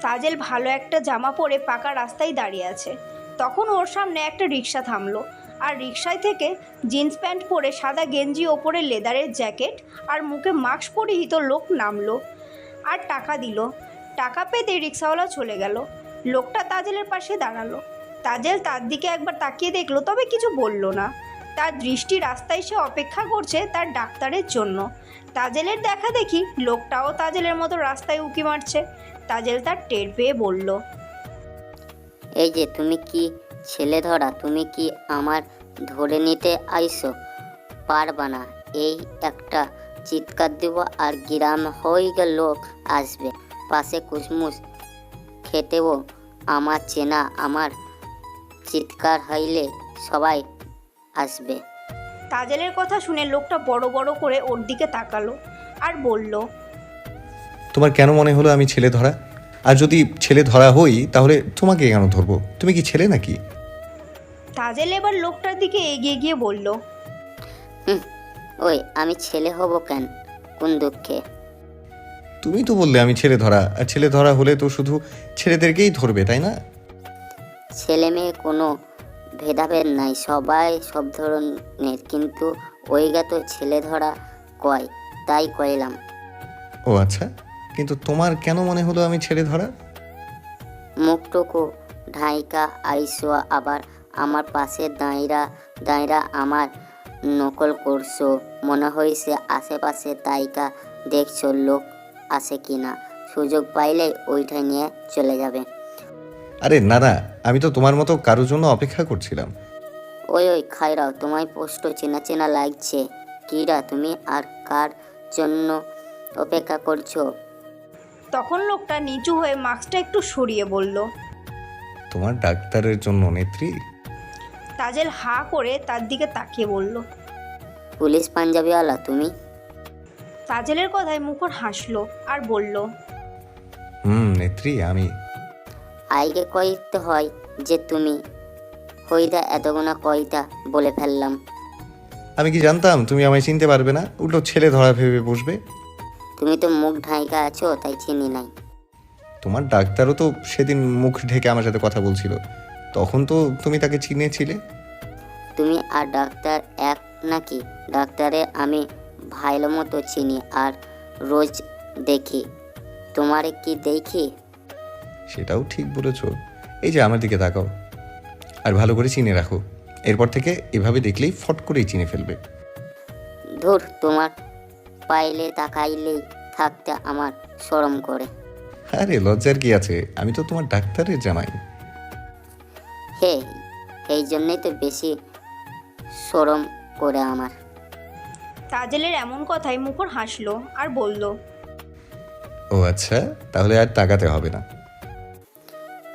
তাজেল ভালো একটা জামা পরে পাকা রাস্তায় দাঁড়িয়ে আছে। তখন ওর সামনে একটা রিক্সা থামলো। আর রিক্সায় থেকে জিন্স প্যান্ট পরে সাদা গেঞ্জি ওপরে লেদারের জ্যাকেট আর মুখে মাস্ক পরিহিত লোক নামলো। আর টাকা দিল। টাকা পেতে রিক্সাওয়ালা চলে গেল। লোকটা তাজেলের পাশে দাঁড়াল। তাজেল তার দিকে একবার তাকিয়ে দেখল, তবে কিছু বলল না। তার দৃষ্টি রাস্তায় সে অপেক্ষা করছে তার ডাক্তারের জন্য। তাজেলের দেখা দেখি লোকটাও তাজেলের মতো রাস্তায় উকি মারছে। তাজেল তার টের পেয়ে বলল, এই যে তুমি কি ছেলে ধরা, তুমি কি আমার ধরে নিতে আইসো? পারবা না, এই একটা চিৎকার দেব আর গ্রাম হয়ে লোক আসবে। পাশে কুসমুস খেতেও আমার চেনা, আমার চিৎকার হইলে সবাই আসবে। তাজেলের কথা শুনে লোকটা বড় বড় করে ওর দিকে তাকালো আর বলল তোমার কেন মনে হলো আমি ছেলে ধরা? আর যদি ছেলে ধরা হই তাহলে তোমাকে কেন ধরবো? তুমি কি ছেলে নাকি? তাজেল এবার লোকটার দিকে এগিয়ে গিয়ে বলল হুম ওই আমি ছেলে হব কেন? কোন দুঃখে? তুমি তো বললে আমি ছেলে ধরা আর ছেলে ধরা হলে তো শুধু ছেলেদেরকেই ধরবে তাই না? ছেলে মেয়ে কোনো ভেদাভেদ নাই সবাই সব ধরনের কিন্তু ওইগা তো ছেলে ধরা কয় তাই কইলাম। ও আচ্ছা কিন্তু তোমার কেন মনে হলো আমি ছেলে ধরা মুখটুকু ঢাইকা আইসো আবার আমার পাশে দাঁড়া দাঁড়া আমার নকল করছ মনে হয়েছে আশেপাশে তাইকা দেখছ লোক আছে কিনা সুযোগ পাইলে ওইটা নিয়ে চলে যাবে। আরে না না আমি তো তোমার মতো কারোর জন্য অপেক্ষা করছিলাম। ওই ওই খাইরাও তোমায় পোস্ট চেনা চেনা লাগছে। কিরা তুমি আর কার জন্য অপেক্ষা করছ? তখন লোকটা নিচু হয়ে মাস্কটা একটু সরিয়ে বলল তোমার ডাক্তারের জন্য নেত্রী? তাজেল হা করে তার দিকে তাকিয়ে বলল পুলিশ পাঞ্জাবিওয়ালা তুমি? তাজেলের কথায় মুখর হাসলো আর বলল হুম নেত্রী আমি। আইগে কইতে হয় যে তুমি হইদা এতগুনা কইতা বলে ফেললাম। আমি কি জানতাম তুমি আমায় চিনতে পারবে না? উল্টো ছেলে ধরা ভেবে বসবে। তুমি তো মুখ ঢাইকা আছো তাই চিনি নাই। তোমার ডাক্তারও তো সেদিন মুখ ঢেকে আমার সাথে কথা বলছিল। তখন তো তুমি তাকে চিনেছিলে। তুমি আর ডাক্তার এক নাকি? ডাক্তারে আমি ভাইলো মতো চিনি আর রোজ দেখি। তোমারে কি দেখি? সেটাও ঠিক বলেছ। এই যে আমার দিকে তাকাও। আর ভালো করে চিনে রাখো। এরপর থেকে এভাবে দেখলেই ফট করেই চিনে ফেলবে। ধুর তোমার পাইলে তাকাইলেই থাকতে আমার শরম করে। আরে লজ্জার কি আছে? আমি তো তোমার ডাক্তারের জামাই। হে এই জন্যই তো বেশি শরম করে আমার। তাজেলের এমন কথায় মুখর হাসলো আর বলল ও আচ্ছা তাহলে আর তাকাতে হবে না।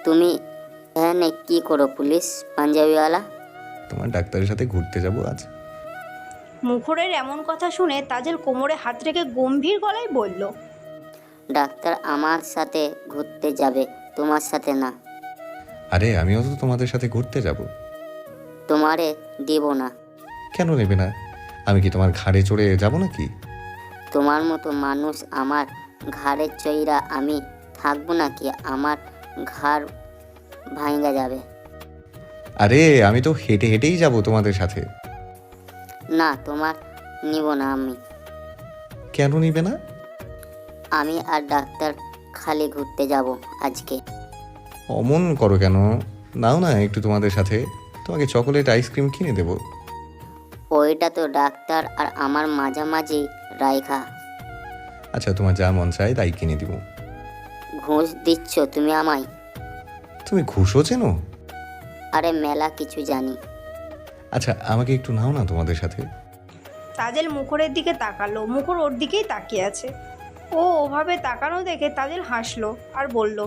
তুমি এখানে কি করো পুলিশ? পাঞ্জাবিওয়ালা? তোমার ডাক্তারের সাথে ঘুরতে যাব আজ। মুখরের এমন কথা শুনে তাজেল কোমরে হাত রেখে গম্ভীর গলায় বলল ডাক্তার আমার সাথে ঘুরতে যাবে তোমার সাথে না। আরে আমিও তো তোমাদের সাথে ঘুরতে যাব। তোমারে দিব না। কেন নেবে না? আমি কি তোমার ঘাড়ে চড়ে যাব নাকি? তোমার মতো মানুষ আমার ঘাড়ের চইরা আমি থাকব নাকি? আমার ঘাড় ভাঙ্গা যাবে। আরে আমি তো হেঁটে হেঁটেই যাব তোমাদের সাথে। না তোমার নিব না আমি। কেন নিবে না? আমি আর ডাক্তার খালি ঘুরতে যাব আজকে। অমন করো কেন? নাও না একটু তোমাদের সাথে। তোমাকে চকোলেট আইসক্রিম কিনে দেবো। ওইটা তো ডাক্তার আর আমার মাঝামাঝি রাইখা। আচ্ছা তোমার যা মন চায় তাই কিনে দিব। ঘুষ দিচ্ছ তুমি আমায়? তুমি ঘুষও চেনো? আরে মেলা কিছু জানি। আচ্ছা আমাকে একটু নাও না তোমাদের সাথে। তাজেল মুখরের দিকে তাকালো মুখর ওর দিকেই তাকিয়ে আছে। ও ওভাবে তাকানো দেখে তাজেল হাসলো আর বলল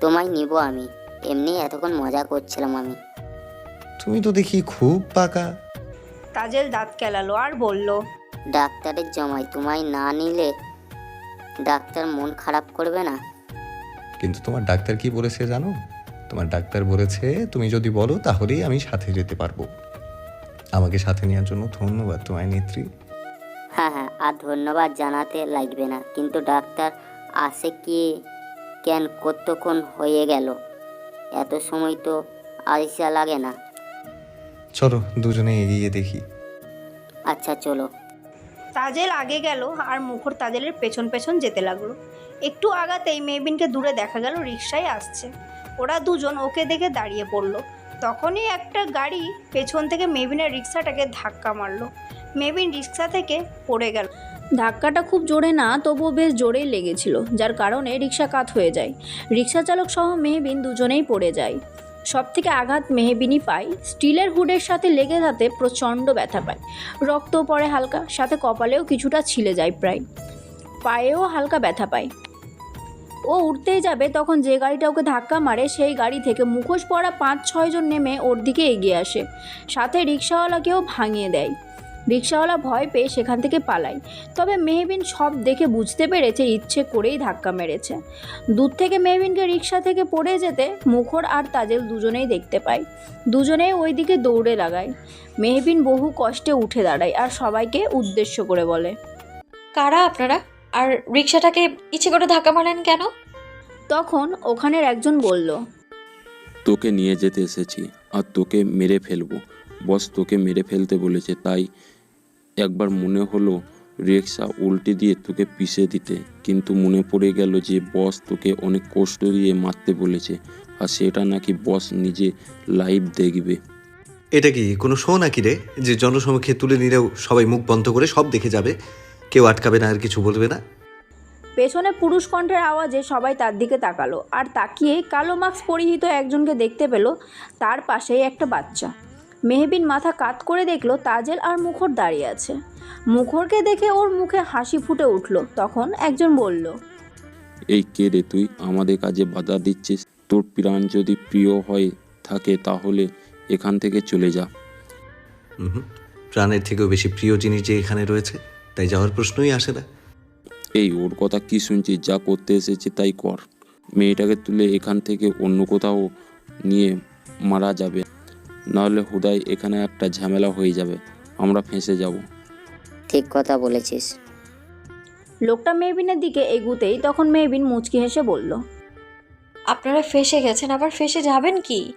তোমায় নিব আমি এমনি এতক্ষণ মজা করছিলাম আমি। তুমি তো দেখি খুব পাকা। তাজেল দাঁত কেলালো আর বলল ডাক্তারের জমাই তোমায় না নিলে ডাক্তার মন খারাপ করবে না। কিন্তু তোমার ডাক্তার কি বলেছে জানো? তোমার ডাক্তার বলেছে তুমি যদি বলো তাহলেই আমি সাথে যেতে পারব। আমাকে সাথে নেওয়ার জন্য ধন্যবাদ তোমায় নেত্রী। হ্যাঁ হ্যাঁ আর ধন্যবাদ জানাতে লাগবে না। কিন্তু ডাক্তার আসে কি কেন কতক্ষণ হয়ে গেল? এত সময় তো আইসা লাগে না। চলো দুজনে এগিয়ে দেখি। আচ্ছা চলো। তাজেল আগে গেল আর মুখর তাজেলের পেছন পেছন যেতে লাগল। একটু আগাতেই মেহবিনকে দূরে দেখা গেল রিক্সায় আসছে। ওরা দুজন ওকে দেখে দাঁড়িয়ে পড়ল। তখনই একটা গাড়ি পেছন থেকে মেহবিনের রিক্সাটাকে ধাক্কা মারলো। মেবিন রিক্সা থেকে পড়ে গেল। ধাক্কাটা খুব জোরে না, তবুও বেশ জোরেই লেগেছিল, যার কারণে রিক্সা কাত হয়ে যায়। রিক্সা চালক সহ মেহবিন দুজনেই পড়ে যায়। সব থেকে আঘাত মেহেবিনি পায় স্টিলের হুডের সাথে লেগে যাতে প্রচণ্ড ব্যথা পায়। রক্ত পড়ে হালকা, সাথে কপালেও কিছুটা ছিলে যায় প্রায়। পায়েও হালকা ব্যথা পায়। ও উঠতেই যাবে তখন যে গাড়িটা ওকে ধাক্কা মারে সেই গাড়ি থেকে মুখোশ পরা পাঁচ ছয়জন নেমে ওর দিকে এগিয়ে আসে। সাথে রিক্সাওয়ালাকেও ভাঙিয়ে দেয়। রিক্সাওয়ালা ভয় পেয়ে সেখান থেকে পালায় তবে মেহবিন সব দেখে বুঝতে পেরেছে ইচ্ছে করেই ধাক্কা মেরেছে। দূর থেকে মেহবিনকে রিক্সা থেকে পড়ে যেতে মুখর আর তাজেল দুজনেই দেখতে পায়। দুজনেই ওই দিকে দৌড়ে লাগায়। মেহবিন বহু কষ্টে উঠে দাঁড়ায় আর সবাইকে উদ্দেশ্য করে বলে কারা আপনারা? আর রিক্সাটাকে ইচ্ছে করে ধাক্কা মারলেন কেন? তখন ওখানের একজন বলল তোকে নিয়ে যেতে এসেছি আর তোকে মেরে ফেলব। বস তোকে মেরে ফেলতে বলেছে তাই একবার মনে হলো রিক্সা উল্টে দিয়ে তোকে পিষে দিতে কিন্তু মনে পড়ে গেল যে বস তোকে অনেক কষ্ট দিয়ে মারতে বলেছে আর সেটা নাকি বস নিজে লাইভ দেখবে। এটা কি কোনো শো নাকি রে? যে জনসমক্ষে তুলে নিলেও সবাই মুখ বন্ধ করে সব দেখে যাবে। কেউ আটকাবে না আর কিছু বলবে না। পেছনে পুরুষ কণ্ঠের আওয়াজে সবাই তার দিকে তাকালো আর তাকিয়ে কালো মাস্ক পরিহিত একজনকে দেখতে পেল তার পাশেই একটা বাচ্চা। মেহবিন মাথা কাত করে দেখল তাজেল আর মুখর দাঁড়িয়ে আছে। মুখরকে দেখে ওর মুখে হাসি ফুটে উঠল। তখন একজন বলল এই কে রে তুই? আমাদের কাজে বাধা দিচ্ছিস। তোর প্রাণ যদি প্রিয় হয় থাকে তাহলে এখান থেকে চলে যা। হুম প্রাণের থেকেও বেশি প্রিয় জিনিস যে এখানে রয়েছে তাই যাওয়ার প্রশ্নই আসে না। এই ওর কথা কি শুনছিস? যা করতে এসেছে তাই কর। মেয়েটাকে তুলে এখান থেকে অন্য কোথাও নিয়ে মারা যাবে। নাহলে হুদাই এখানে একটা ঝামেলা হয়ে যাবে। আমরা ফেঁসে যাব। ঠিক কথা বলেছিস। লোকটা মেহবিনের দিকে এগুতেই তখন মেহবিন মুচকি হেসে বলল আপনারা ফেসে গেছেন আবার ফেসে যাবেন কি?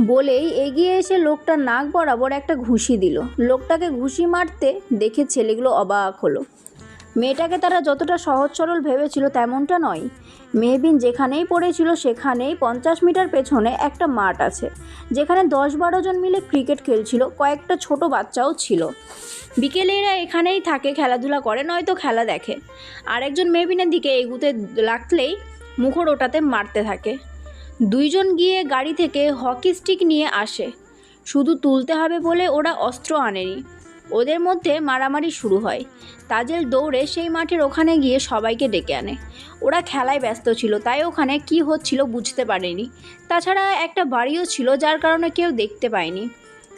বলেই এগিয়ে এসে লোকটা নাক বরাবর একটা ঘুষি দিল। লোকটাকে ঘুষি মারতে দেখে ছেলেগুলো অবাক হলো। মেয়েটাকে তারা যতটা সহজ সরল ভেবেছিল তেমনটা নয়। মেহবিন যেখানেই পড়েছিল সেখানেই পঞ্চাশ মিটার পেছনে একটা মাঠ আছে, যেখানে দশ বারো জন মিলে ক্রিকেট খেলছিল, কয়েকটা ছোট বাচ্চাও ছিল। বিকেলে এরা এখানেই থাকে, খেলাধুলা করে, নয়তো খেলা দেখে। আরেকজন মেহবিনের দিকে এগুতে লাগলেই মুখর ওটাতে মারতে থাকে। দুইজন গিয়ে গাড়ি থেকে হকি স্টিক নিয়ে আসে। শুধু তুলতে হবে বলে ওরা অস্ত্র আনেনি। ওদের মধ্যে মারামারি শুরু হয়। তাজেল দৌড়ে সেই মাঠের ওখানে গিয়ে সবাইকে ডেকে আনে। ওরা খেলায় ব্যস্ত ছিল, তাই ওখানে কি হচ্ছিল বুঝতে পারেনি। তাছাড়া একটা বাড়িও ছিল, যার কারণে কেউ দেখতে পায়নি।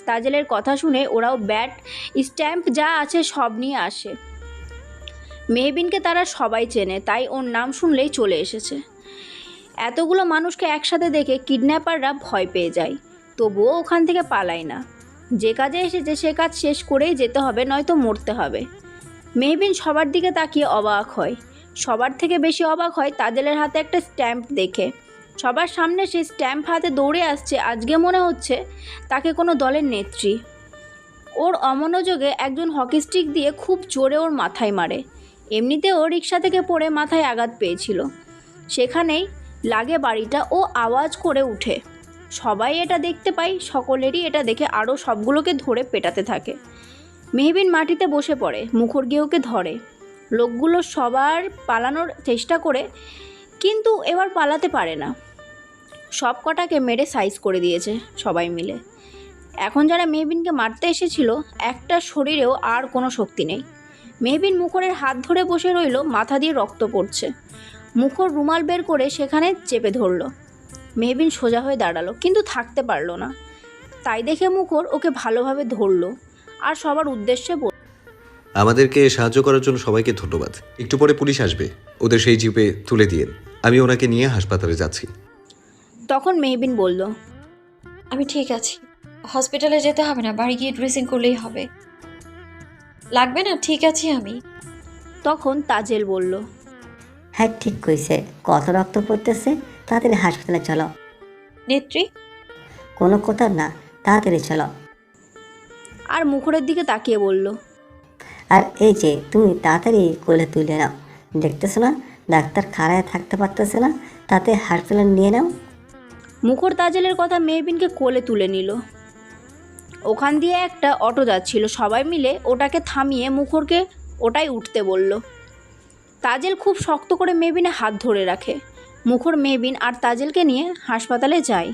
তাজেলের কথা শুনে ওরাও ব্যাট, স্ট্যাম্প যা আছে সব নিয়ে আসে। মেহবিনকে তারা সবাই চেনে, তাই ওর নাম শুনলেই চলে এসেছে। এতগুলো মানুষকে একসাথে দেখে কিডন্যাপাররা ভয় পেয়ে যায়। তবুও ওখান থেকে পালায় না। যে কাজে এসেছে সে কাজ শেষ করেই যেতে হবে, নয়তো মরতে হবে। মেহবিন সবার দিকে তাকিয়ে অবাক হয়। সবার থেকে বেশি অবাক হয় তাজেলের হাতে একটা স্ট্যাম্প দেখে। সবার সামনে সেই স্ট্যাম্প হাতে দৌড়ে আসছে, আজকে মনে হচ্ছে তাকে কোনো দলের নেত্রী। ওর অমনোযোগে একজন হকি স্টিক দিয়ে খুব জোরে ওর মাথায় মারে। এমনিতেও রিক্সা থেকে পড়ে মাথায় আঘাত পেয়েছিল। সেখানেই লাগে বাড়িটা ও আওয়াজ করে উঠে। সবাই এটা দেখতে পাই, সকলেরই এটা দেখে আরও সবগুলোকে ধরে পেটাতে থাকে। মেহবিন মাটিতে বসে পড়ে মুখর গিয়ে ওকে ধরে। লোকগুলো সবার পালানোর চেষ্টা করে, কিন্তু এবার পালাতে পারে না। সব কটাকে মেরে সাইজ করে দিয়েছে সবাই মিলে। এখন যারা মেহবিনকে মারতে এসেছিল, একটা শরীরেও আর কোনো শক্তি নেই। মেহবিন মুখরের হাত ধরে বসে রইল, মাথা দিয়ে রক্ত পড়ছে। মুখর রুমাল বের করে সেখানে চেপে ধরলো। মেহবিন সোজা হয়ে দাঁড়াল কিন্তু থাকতে পারল না। তাই দেখে মুখর ওকে ভালোভাবে ধরলো আর সবার উদ্দেশ্যে বলল আমাদেরকে সাহায্য করার জন্য সবাইকে ধন্যবাদ। একটু পরে পুলিশ আসবে। ওদের সেই জিপে তুলে দিয়েন। আমি ওনাকে নিয়ে হাসপাতালে যাচ্ছি। তখন মেহবিন বলল আমি ঠিক আছি। হসপিটালে যেতে হবে না বাড়ি গিয়ে ড্রেসিং করলেই হবে। লাগবে না? ঠিক আছে আমি। তখন তাজেল বলল হ্যাঁ ঠিক কইছে। কত রক্ত পড়তেছে? তাড়াতাড়ি হাসপাতালে চলো। নেত্রী? কোনো কথা না তাড়াতাড়ি চলো। আর মুখরের দিকে তাকিয়ে বলল আর এই যে তুমি তাড়াতাড়ি কোলে তুলে নাও। দেখতেছো না ডাক্তার খাড়ায় থাকতে পারতেছে না তাতে হাসপাতালে নিয়ে নাও। মুখর তাজেলের কথা মেহবিনকে কোলে তুলে নিল। ওখান দিয়ে একটা অটো যাচ্ছিল সবাই মিলে ওটাকে থামিয়ে মুখরকে ওটাই উঠতে বলল। তাজেল খুব শক্ত করে মেবিনে হাত ধরে রাখে। মুখর মেহবিন আর তাজেলকে নিয়ে হাসপাতালে যায়।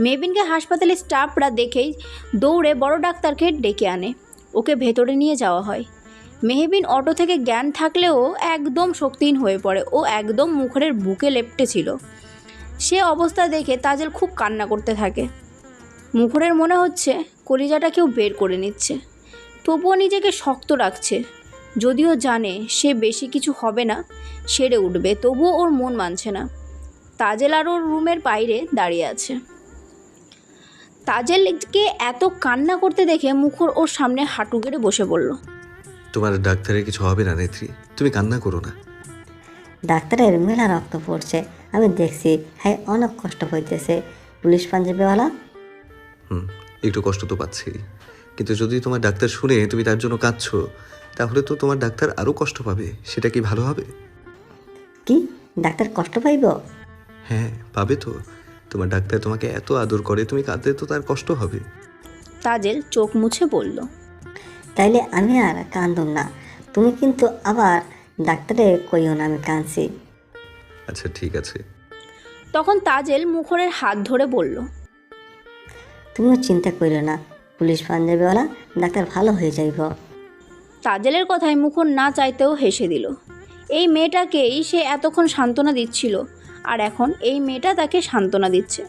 মেহবিনকে হাসপাতালে স্টাফরা দেখেই দৌড়ে বড় ডাক্তারকে ডেকে আনে। ওকে ভেতরে নিয়ে যাওয়া হয়। মেহবিন অটো থেকে জ্ঞান থাকলেও একদম শক্তিহীন হয়ে পড়ে। ও একদম মুখরের বুকে লেপটে ছিল। সে অবস্থা দেখে তাজেল খুব কান্না করতে থাকে। মুখরের মনে হচ্ছে, কলিজাটা কেউ বের করে নিচ্ছে। তবুও নিজেকে শক্ত রাখছে। যদিও জানে সে বেশি কিছু হবে না সেরে উঠবে তবুও ওর মন মানছে না। তাজেল আর ওর রুমের বাইরে দাঁড়িয়ে আছে। তাজেলকে এত কান্না করতে দেখে মুখর ওর সামনে হাঁটু গেড়ে বসে পড়ল। তোমার ডাক্তারের কিছু হবে না নেত্রী? তুমি কান্না করো না। ডাক্তারের মেলা রক্ত পড়ছে আমি দেখছি হ্যাঁ অনেক কষ্ট হইতেছে। পুলিশ পাঞ্জাবিওয়ালা? হুম একটু কষ্ট তো পাচ্ছি। কিন্তু যদি তোমার ডাক্তার শুনে তুমি তার জন্য কাঁদছো তাহলে তো তোমার ডাক্তার আরও কষ্ট পাবে। সেটা কি ভালো হবে? কি? ডাক্তার কষ্ট পাইব? হ্যাঁ পাবে তো। তোমার ডাক্তার তোমাকে এত আদর করে তুমি কাঁদলে তো তার কষ্ট হবে। তাজেল চোখ মুছে বলল তাইলে আমি আর কান্দুম না। তুমি কিন্তু আবার ডাক্তারে কইও না আমি কাঁদছি। আচ্ছা ঠিক আছে। তখন তাজেল মুখরের হাত ধরে বলল তুমিও চিন্তা করিও না। পুলিশ পাঞ্জাবিওয়ালা ডাক্তার ভালো হয়ে যাইব। তাজেলের কথায় মুখর না চাইতেও হেসে দিল। এই মেয়েটাকেই সে এতক্ষণ সান্ত্বনা দিচ্ছিল আর এখন এই মেয়েটা তাকে সান্ত্বনা দিচ্ছে।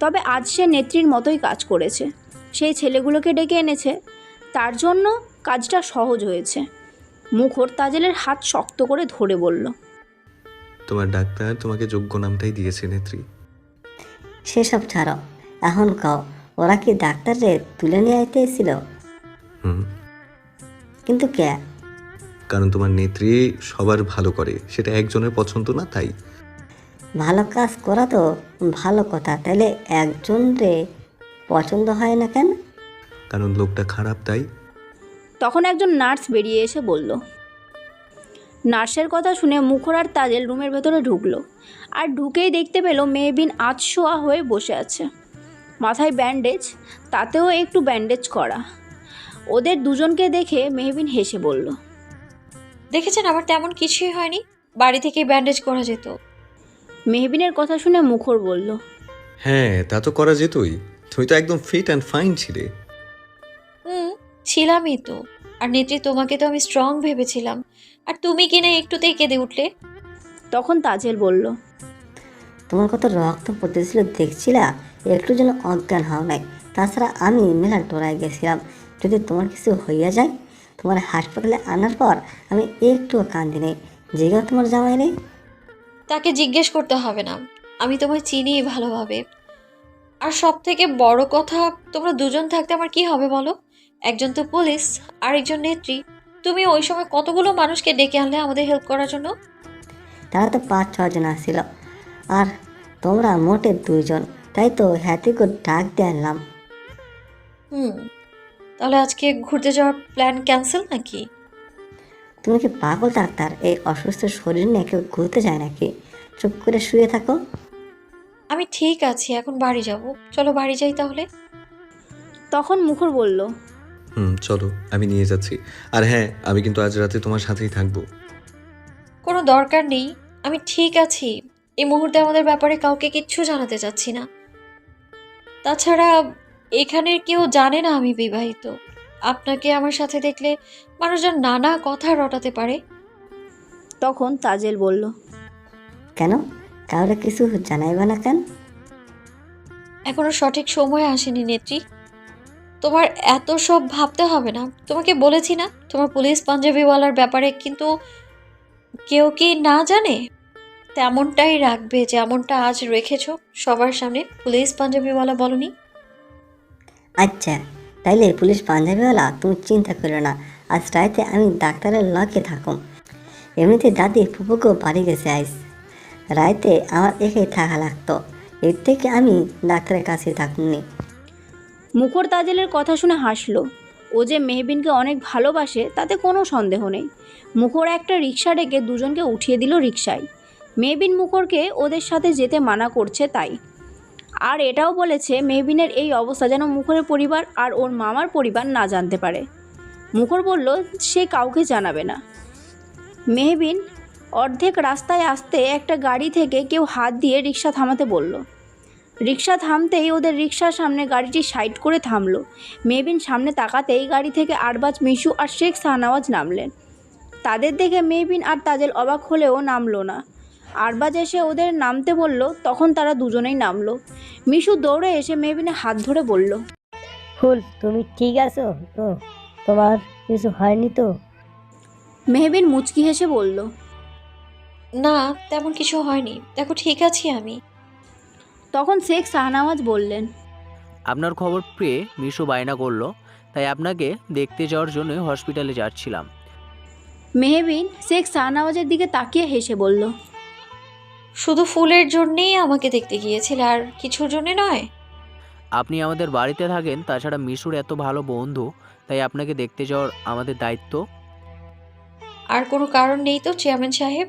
তবে আজ সে নেত্রীর মতোই কাজ করেছে। সেই ছেলেগুলোকে ডেকে এনেছে। তার জন্য কাজটা সহজ হয়েছে। মুখর তাজেলের হাত শক্ত করে ধরে বলল তোমার ডাক্তার তোমাকে যোগ্য নামটাই দিয়েছে নেত্রী। সেসব ছাড়ো এখন কও ওরা কি ডাক্তারে তুলে নিয়ে আইতে এসেছিল? হুম। কিন্তু কে? কারণ তোমার নেত্রী সবার ভালো করে সেটা একজনের পছন্দ না তাই? ভালো কাজ করা তো ভালো কথা তাহলে একজন রে পছন্দ হয় না কেন? কারণ লোকটা খারাপ তাই? তখন একজন নার্স বেরিয়ে এসে বলল নার্সের কথা শুনে মুখর আর তাজেল রুমের ভেতরে ঢুকলো আর ঢুকেই দেখতে পেল মেহবিন আতশোয়া হয়ে বসে আছে। মাথায় ব্যান্ডেজ তাতেও একটু ব্যান্ডেজ করা। ওদের দুজনকে দেখে মেহবিন হেসে বলল দেখেছেন আমার তেমন কিছুই হয়নি। বাড়ি থেকে ব্যান্ডেজ করা যেত। মেহবিনের কথা শুনে মুখর বলল হ্যাঁ তা তো করা যেতই। তুমি তো একদম ফিট অ্যান্ড ফাইন ছিলে। হুম ছিলামই তো। আর নেত্রী তোমাকে তো আমি স্ট্রং ভেবেছিলাম। আর তুমি কি কিনা একটুতেই কেঁদে উঠলে? তখন তাজেল বলল তোমার কত রক্ত পড়তেছিল দেখছিলা? একটু যেন অজ্ঞান হও নাই। তাছাড়া আমি মেলা ডরাই গেছিলাম। যদি তোমার কিছু হইয়া যায় তোমার হাসপাতালে আনার পর আমি একটুও কান্দি নেই জেগেও তোমার জামাই নেই। তাকে জিজ্ঞেস করতে হবে না আমি তোমায় চিনি ভালোভাবে। আর সব থেকে বড় কথা তোমরা দুজন থাকতে আমার কি হবে বলো? একজন তো পুলিশ আর একজন নেত্রী। তুমি ওই সময় কতগুলো মানুষকে ডেকে আনলে আমাদের হেল্প করার জন্য? তারা তো পাঁচ ছজন আসছিল আর তোমরা মোটে দুইজন তাই তো হ্যাতিকে ডাক দিয়ে আনলাম। হুম তাহলে আজকে ঘুরতে যাওয়ার প্ল্যান ক্যান্সেল নাকি? তুমি কি পাগল ডাক্তার এই অসুস্থ শরীর নিয়ে কেউ ঘুরতে যায় নাকি? চুপ করে শুয়ে থাকো। আমি ঠিক আছি এখন বাড়ি যাব। চলো বাড়ি যাই তাহলে। তখন মুখর বলল হুম চলো আমি নিয়ে যাচ্ছি। আর হ্যাঁ আমি কিন্তু আজ রাতে তোমার সাথেই থাকব। কোনো দরকার নেই আমি ঠিক আছি। এই মুহূর্তে আমাদের ব্যাপারে কাউকে কিচ্ছু জানাতে চাচ্ছি না। তাছাড়া এখানের কেউ জানে না আমি বিবাহিত। আপনাকে আমার সাথে দেখলে মানুষজন নানা কথা রটাতে পারে। তখন তাজেল বলল কেন? কাউরে কিছু জানাইবা না কেন? এখনও সঠিক সময় আসেনি নেত্রী। তোমার এত সব ভাবতে হবে না। তোমাকে বলেছি না তোমার পুলিশ পাঞ্জাবিওয়ালার ব্যাপারে কিন্তু কেউ কি না জানে? তেমনটাই রাখবে যেমনটা আজ রেখেছ। সবার সামনে পুলিশ পাঞ্জাবিওয়ালা বলনি। আচ্ছা তাইলে পুলিশ পাঞ্জাবিওয়ালা, তুমি চিন্তা করো না। আজ রাইতে আমি ডাক্তারের লকে থাকুম। এমনিতে দাদি ফুপুকেও বাড়ি গেছে আইস। রাইতে আমার একাই থাকা লাগতো। এর থেকে আমি ডাক্তারের কাছে থাকুমনি মুখর তাজেলের কথা শুনে হাসলো। ও যে মেহবিনকে অনেক ভালোবাসে, তাতে কোনো সন্দেহ নেই। মুখর একটা রিক্সা ডেকে দুজনকে উঠিয়ে দিল রিক্সায় মেহবিন মুখরকে ওদের সাথে যেতে মানা করছে তাই। আর এটাও বলেছে, মেহবিনের এই অবস্থা যেন মুখরের পরিবার আর ওর মামার পরিবার না জানতে পারে। মুখর বলল, সে কাউকে জানাবে না। মেহবিন অর্ধেক রাস্তায় আসতে একটা গাড়ি থেকে কেউ হাত দিয়ে রিক্সা থামাতে বলল। রিক্সা থামতেই ওদের রিক্সার সামনে গাড়িটি সাইড করে থামলো। মেবিন সামনে তাকাতেই গাড়ি থেকে আরবাজ, মিশু আর শেখ শাহনওয়াজ নামলেন। তাদের দেখে মেবিন আর তাজেল অবাক হলেও নামলো না। আরবাজ এসে ওদের নামতে বলল তখন তারা দুজনেই নামলো। মিশু দৌড়ে এসে মেবিনে হাত ধরে বলল ফুল তুমি ঠিক আছো? তো তোমার কিছু হয়নি তো? মেহবিন মুচকি হেসে বলল না তেমন কিছু হয়নি। দেখো ঠিক আছি আমি। তখন শেখ শাহনামাজ বললেন আপনার খবর পেয়ে মিশু বায়না করল তাই আপনাকে দেখতে যাওয়ার জন্য হসপিটালে যাচ্ছিলাম। মেহবিন শেখ শাহনওয়াজের দিকে তাকিয়ে হেসে বলল শুধু ফুলের জন্যেই আমাকে দেখতে গিয়েছিলে আর কিছুর জন্যে নয়। আপনি আমাদের বাড়িতে থাকেন তাছাড়া মিশুর এত ভালো বন্ধু তাই আপনাকে দেখতে যাওয়ার আমাদের দায়িত্ব। আর কোনো কারণ নেই তো চেয়ারম্যান সাহেব?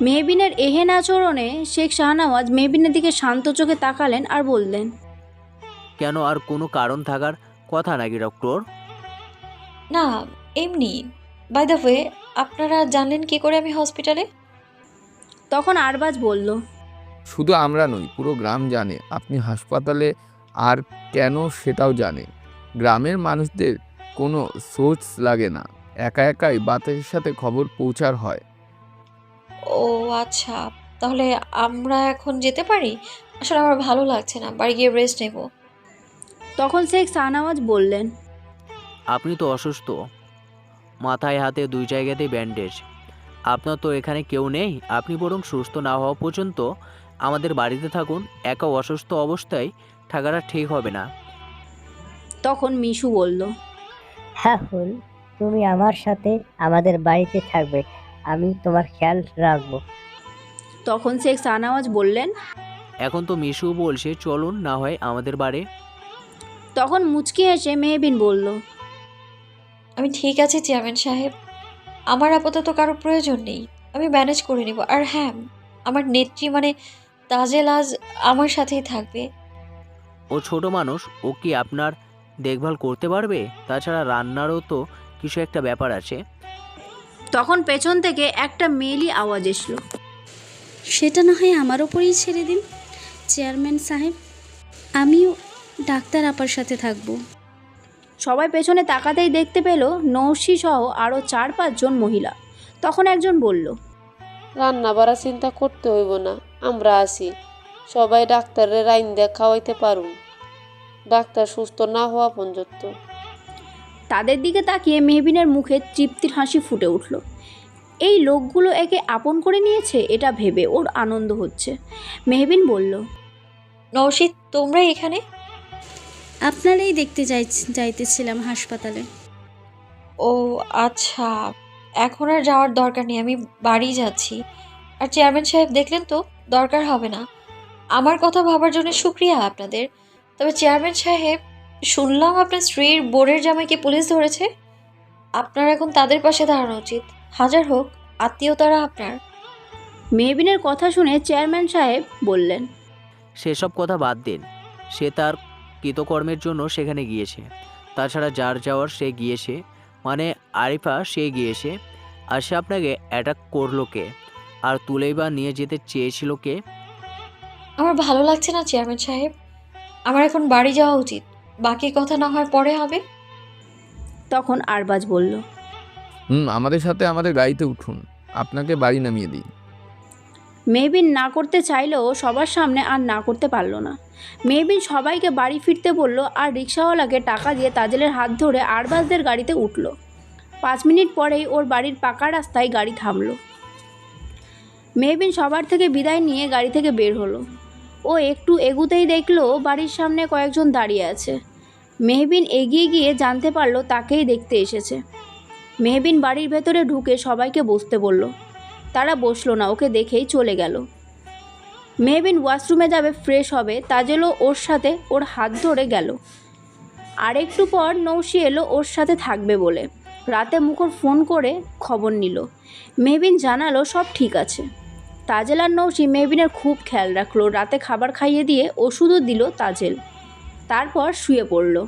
মেহবিনের এহেন আচরণে শেখ শাহনওয়াজ মেহবিনের দিকে শান্ত চোখে তাকালেন আর বললেন কেন আর কোনো কারণ থাকার কথা নাকি ডক্টর? না এমনি। বাই দ্য ওয়ে আপনারা জানলেন কি করে আমি হসপিটালে? তখন আরবাজ বলল শুধু আমরা নই পুরো গ্রাম জানে। আপনি হাসপাতালে আর কেন সেটাও জানে। গ্রামের মানুষদের কোনো সোর্স লাগে না। একা একাই বাতাসের সাথে খবর পৌঁছার হয়। ও আচ্ছা তাহলে আমরা এখন যেতে পারি? আসলে আমার ভালো লাগছে না বাড়ি গিয়ে রেস্ট নেব। তখন শেখ শাহনওয়াজ বললেন আপনি তো অসুস্থ। মাথায় হাতে দুই জায়গাতেই ব্যান্ডেজ আপনার তো এখানে কেউ নেই। আপনি বরং সুস্থ না হওয়া পর্যন্ত আমাদের বাড়িতে থাকুন। একা অসুস্থ অবস্থায় থাকাটা ঠিক হবে না। তখন মিশু বলল হ্যাঁ ফুল তুমি আমার সাথে আমাদের বাড়িতে থাকবে। আমি তোমার খেয়াল রাখব। তখন শেখ শাহনওয়াজ বললেন এখন তো মিশু বলছে চলুন না হয় আমাদের বাড়ি। তখন মুচকি হেসে মেহবিন বলল আমি ঠিক আছে চেয়ারম্যান সাহেব। আমার আপাতত কারও প্রয়োজন নেই। আমি ম্যানেজ করে নেব। আর হ্যাঁ আমার নেত্রী মানে তাজেল আজ আমার সাথেই থাকবে। ও ছোট মানুষ ও কি আপনার দেখভাল করতে পারবে? তাছাড়া রান্নারও তো কিছু একটা ব্যাপার আছে। তখন পেছন থেকে একটা মেয়েলি আওয়াজ এসলো। সেটা না হয় আমার ওপরেই ছেড়ে দিন চেয়ারম্যান সাহেব। আমিও ডাক্তার আপার সাথে থাকব। সবাই পেছনে তাকাতেই দেখতে পেল নৌশি সহ আরও চার পাঁচজন মহিলা। তখন একজন বলল রান্না বাড়া চিন্তা করতে হইব না আমরা আছি। সবাই ডাক্তারের আইন দিয়ে খাওয়াইতে পারুম। ডাক্তার সুস্থ না হওয়া পর্যন্ত। তাদের দিকে তাকিয়ে মেহবিনের মুখে তৃপ্তির হাসি ফুটে উঠল। এই লোকগুলো একে আপন করে নিয়েছে এটা ভেবে ওর আনন্দ হচ্ছে। মেহবিন বলল নৌশিদ তোমরা এখানে? আপনারাই দেখতে যাই যাইতেছিলাম হাসপাতালে। ও আচ্ছা। এখন আর যাওয়ার দরকার নেই আমি বাড়ি যাচ্ছি। আর চেয়ারম্যান সাহেব দেখলেন তো? দরকার হবে না। আমার কথা ভাবার জন্য শুক্রিয়া আপনাদের। তবে চেয়ারম্যান সাহেব শুনলাম আপনার স্ত্রীর বোর্ডের জামাইকে পুলিশ ধরেছে। আপনার এখন তাদের পাশে দাঁড়ানো উচিত। হাজার হোক আত্মীয়তারা আপনার। মেহবিনের কথা শুনে চেয়ারম্যান সাহেব বললেন সেসব কথা বাদ দিন। সে তার কৃতকর্মের জন্য সেখানে গিয়েছে। তাছাড়া যার যাওয়ার সে গিয়েছে মানে আরিফা সে গিয়েছে। আর সে আপনাকে অ্যাটাক করল কে? আর তুলেই বা নিয়ে যেতে চেয়েছিল কে? আমার ভালো লাগছে না চেয়ারম্যান সাহেব। আমার এখন বাড়ি যাওয়া উচিত। বাকি কথা না হয় পরে হবে। তখন আরবাজ বলল হুম আমাদের সাথে আমাদের গাড়িতে উঠুন। আপনাকে বাড়ি নামিয়ে দিই। মেহবিন না করতে চাইলেও সবার সামনে আর না করতে পারল না। মেহবিন সবাইকে বাড়ি ফিরতে বলল, আর রিক্সাওয়ালাকে টাকা দিয়ে তাজেলের হাত ধরে আরবাজদের গাড়িতে উঠল। পাঁচ মিনিট পরেই ওর বাড়ির পাকা রাস্তায় গাড়ি থামলো। মেহবিন সবার থেকে বিদায় নিয়ে গাড়ি থেকে বের হলো। ও একটু এগুতেই দেখল বাড়ির সামনে কয়েকজন দাঁড়িয়ে আছে। মেহবিন এগিয়ে গিয়ে জানতে পারল তাকেই দেখতে এসেছে। মেহবিন বাড়ির ভেতরে ঢুকে সবাইকে বসতে বলল। তারা বসল না, ওকে দেখেই চলে গেল। মেহবিন ওয়াশরুমে যাবে, ফ্রেশ হবে। তাজেলও ওর সাথে, ওর হাত ধরে গেল। আর একটু পর নৌশি এলো ওর সাথে থাকবে বলে। রাতে মুখর ফোন করে খবর নিল। মেহবিন জানালো, সব ঠিক আছে। তাজেল আর নৌশি মেহবিনের খুব খেয়াল রাখল। রাতে খাবার খাইয়ে দিয়ে ওষুধও দিল তাজেল। তারপর শুয়ে পড়ল।